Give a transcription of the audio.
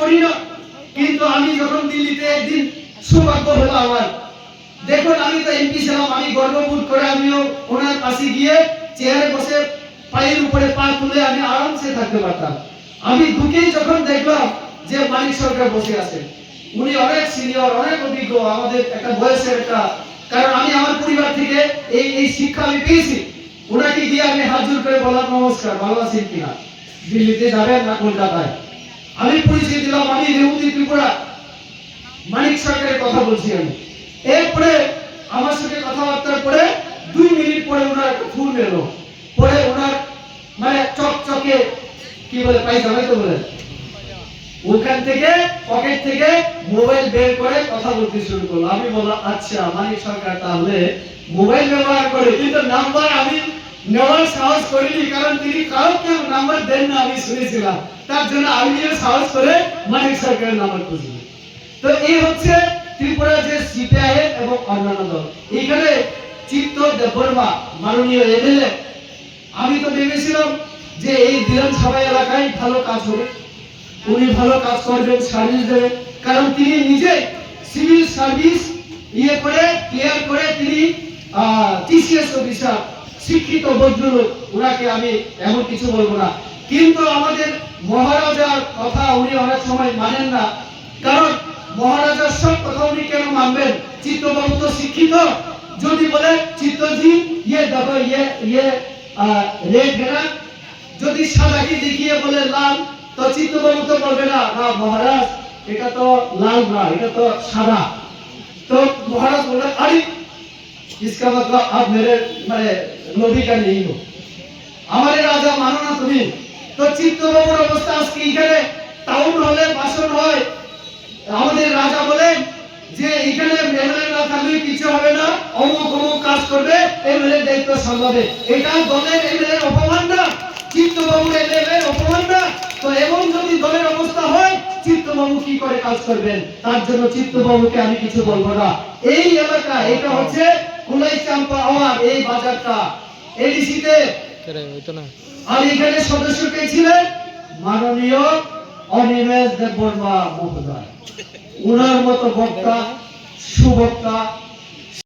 করি না, কিন্তু আমি যখন দিল্লিতে একদিন সৌভাগ্য হলো আমার। দেখুন, আমি তো এমপি ছিলাম, আমি গর্ববোধ করে আমিও ওনার পাশে গিয়ে চেয়ারে বসে পায়ের উপরে পা তুলে আমি আরামসে থাকতে পারতাম। আমি ঢুকেই যখন দেখলাম যে মালিক সরকার বসে আছে। উনি অনেক সিনিয়র অনেক অভিজ্ঞ, আমাদের একটা বয়সের একটা। কারণ আমি আমার পরিবার থেকে এই এই শিক্ষা আমি পেয়েছি। ওনাকে গিয়ে আমি হাত জোর করে বললাম, নমস্কার ভালো আছেন কিনা দিল্লিতে যাবেন না কলকাতায়? আমি পরিচয় দিলাম, আমি রেউতি ত্রিপুরা। মানিক সরকারের কথা বলছি আমি। এরপরে আমার সাথে কথাবার্তার পরে দুই মিনিট পরে ওনার ফোন এলো। পরে ওনার মানে চকচকে, কি বলে পাইজামাই তো বলে। ওখান থেকে, পকেট থেকে মোবাইল বের করে কথা বলতে শুরু করল। আমি বললাম আচ্ছা মানিক সরকার তাহলে মোবাইল ব্যবহার করে কিন্তু নাম্বার আমি নেওয়ার সাহস করিনি, কারণ তিনি কাউকে নাম্বার দেন না, আমি শুনেছিলাম। তার জন্য আমি সাহস করে মানিক সরকারের নাম্বার খুঁজলাম তো এই হচ্ছে ত্রিপুরা যে সিপিআইএম এবং অন্যান্য দল। এখানে চিত্ত দেববর্মা, মাননীয় এমএলএ, আমি তো ভেবেছিলাম যে এই বিধানসভা এলাকায় ভালো কাজ হবে। উনি ভালো কাজ করবেন, সার্ভিস দেবেন। কারণ তিনি নিজে সিভিল সার্ভিস ইয়ে করে, ক্লিয়ার করে তিনি টিসিএস অফিসার শিক্ষিত ভদ্রলোক ওনাকে আমি এমন কিছু বলবো না কিন্তু আমাদের মহারাজার কথা উনি অনেক সময় মানেন না কারণ মহারাজার সব কথা উনি কেন মানবেন চিত্তবাবু তো শিক্ষিত যদি বলে চিত্তজি ইয়ে দেখো ইয়ে ইয়ে রেড হেনা যদি সাদাকে দেখিয়ে বলে লাল তো চিত্তবাবু তো বলবে না না মহারাজ এটা তো লাল না এটা তো সাদা তো মহারাজ বলে আরে इसका मतलब आप मेरे মানে নদীকারী নেই লোক আমাদের রাজা মানো না তুমি। তো চিত্তবাবুর অবস্থা আজকে এখানে টাউন হলে বাসন হয় আমাদের রাজা বলেন যে এখানে এমএলএ না থাকলে কিছু হবে না। অমুক অমুক কাজ করবে এমএলএ দায়িত্ব সামলাবে। এটা দলের এমএলএ অপমান না। চিত্তবাবুর এমএলএ অপমান না। তো এবং যদি দলের অবস্থা হয়, চিত্তবাবু কি করে কাজ করবেন? তার জন্য চিত্তবাবুকে আমি কিছু বলব না। এই এলাকা, এটা হচ্ছে কুলাই চাম্পা আমার এই বাজারটা এডিসিতে। আর এখানে সদস্য কে ছিলেন? মাননীয় অনিমেষ দেববর্মা মহোদয়। উনার মতো বক্তা সুবক্তা